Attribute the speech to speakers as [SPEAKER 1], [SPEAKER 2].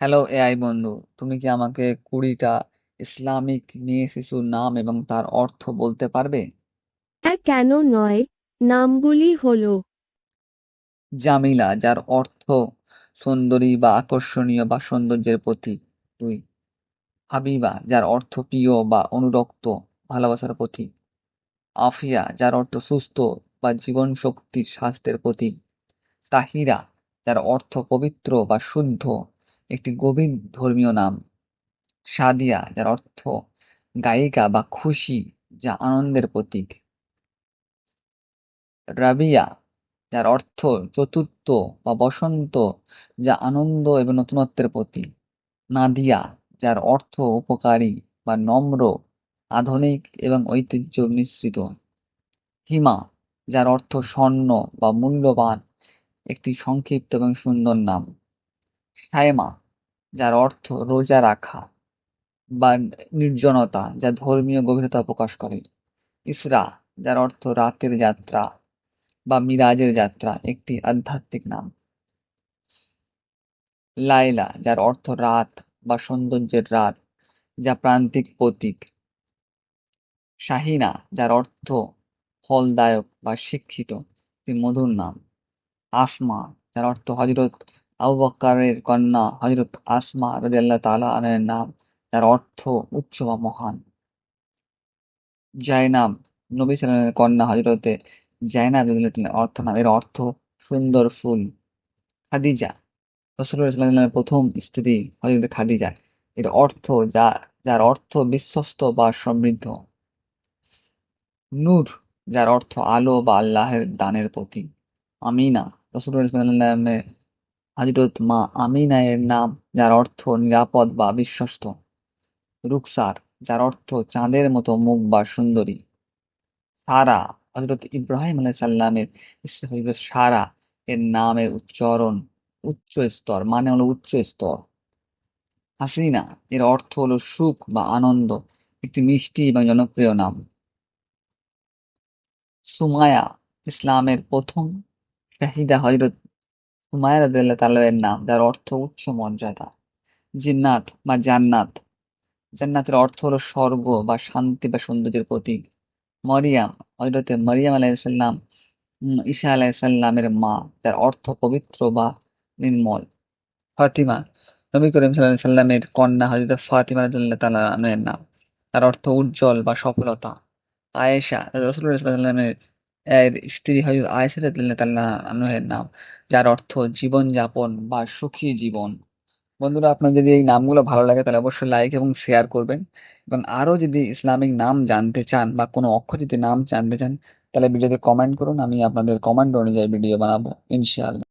[SPEAKER 1] Hello AI বন্ধু। তুমি কি আমাকে কুড়িটা ইসলামিক মেয়ে শিশুর নাম এবং তার অর্থ বলতে পারবে?
[SPEAKER 2] হ্যাঁ কেন নয়? নামগুলি হলো।
[SPEAKER 1] জামিলা যার অর্থ সুন্দরী বা আকর্ষণীয় বা সৌন্দর্যের প্রতীক। দুই হাবিবা যার অর্থ প্রিয় বা অনুরক্ত ভালোবাসার প্রতীক। আফিয়া যার অর্থ সুস্থ বা জীবন শক্তির স্বাস্থ্যের প্রতীক। তাহিরা যার অর্থ পবিত্র বা শুদ্ধ। একটি গভীর ধর্মীয় নাম। সাদিয়া, যার অর্থ গায়িকা বা খুশি, যা আনন্দের প্রতীক। রাবিয়া, যার অর্থ চতুর্থ বা বসন্ত, যা আনন্দ এবং নতুনত্বের প্রতীক। নাদিয়া, যার অর্থ উপকারী বা নম্র, আধুনিক এবং ঐতিহ্য মিশ্রিত। হিমা, যার অর্থ স্বর্ণ বা মূল্যবান, একটি সংক্ষিপ্ত এবং সুন্দর নাম। সায়মা, যার অর্থ রোজা রাখা বা নির্জনতা, যা ধর্মীয় গভীরতা প্রকাশ করে। ইসরা, যার অর্থ রাতের যাত্রা বা মিরাজের যাত্রা, একটি আধ্যাত্মিক নাম। লায়লা, যার অর্থ রাত বা সৌন্দর্যের রাত, যা প্রান্তিক প্রতীক। শাহিনা, যার অর্থ ফলদায়ক বা শিক্ষিত, একটি মধুর নাম। আসমা, যার অর্থ হজরত আবু কন্যা হজরত আসমা রাদিয়াল্লাহু তাআলা আনহার নাম যার অর্থ উচ্চ বা মহান। জায়নাব নবী সাল্লামের কন্যা হজরতে জায়নাব অর্থ নাম, এর অর্থ সুন্দর ফুল। খাদিজা আলাইহি প্রথম স্ত্রী হযরত খাদিজা। এর অর্থ যা, যার অর্থ বিশ্বস্ত বা সমৃদ্ধ। নূর, যার অর্থ আলো বা আল্লাহের দানের প্রতীক। আমিনা ওয়াসাল্লামের হযরত মা আমিনা এর নাম, যার অর্থ নিরাপদ বা বিশ্বস্ত। রুকসার, যার অর্থ চাঁদের মতো মুখ বা সুন্দরী। সারা, হযরত ইব্রাহিম স্ত্রী হযরত সারা এর নামের উচ্চারণ উচ্চ স্তর মানে হলো উচ্চ স্তর। হাসিনা, এর অর্থ হলো সুখ বা আনন্দ, একটি মিষ্টি এবং জনপ্রিয় নাম। সুমায়া, ইসলামের প্রথম শাহিদা হযরত সুমায়া রাদিয়াল্লাহু তাআলা নাম যার অর্থ উচ্চ মর্যাদা। জিন্নাত বা জান্নাত। জান্নাতের অর্থ হলো স্বর্গ বা শান্তি বা সৌন্দর্যের প্রতীক। মরিয়াম হযরতে মরিয়াম আলাইহিসসালাম উম, ঈসা আলাইহিসসালামের মা যার অর্থ পবিত্র বা নির্মল। ফাতিমা নবী করিম আলাইহি সাল্লামের কন্যা হযরত ফাতিমা রাদিয়াল্লাহু তাআলা আনহার নাম। তার অর্থ উজ্জ্বল বা সফলতা। আয়েশা আলাইহি সাল্লামের এর স্ত্রী হযরত আয়েশা রাদিয়াল্লাহু তাআলা নাম। যার অর্থ জীবন যাপন বা সুখী জীবন। বন্ধুরা, আপনার যদি এই নামগুলো ভালো লাগে তাহলে অবশ্যই লাইক এবং শেয়ার করবেন। এবং আরও যদি ইসলামিক নাম জানতে চান বা কোনো অক্ষর যদি নাম জানতে চান, তাহলে ভিডিওতে কমেন্ট করুন, আমি আপনাদের কমেন্ট অনুযায়ী ভিডিও বানাবো, ইনশাআল্লাহ।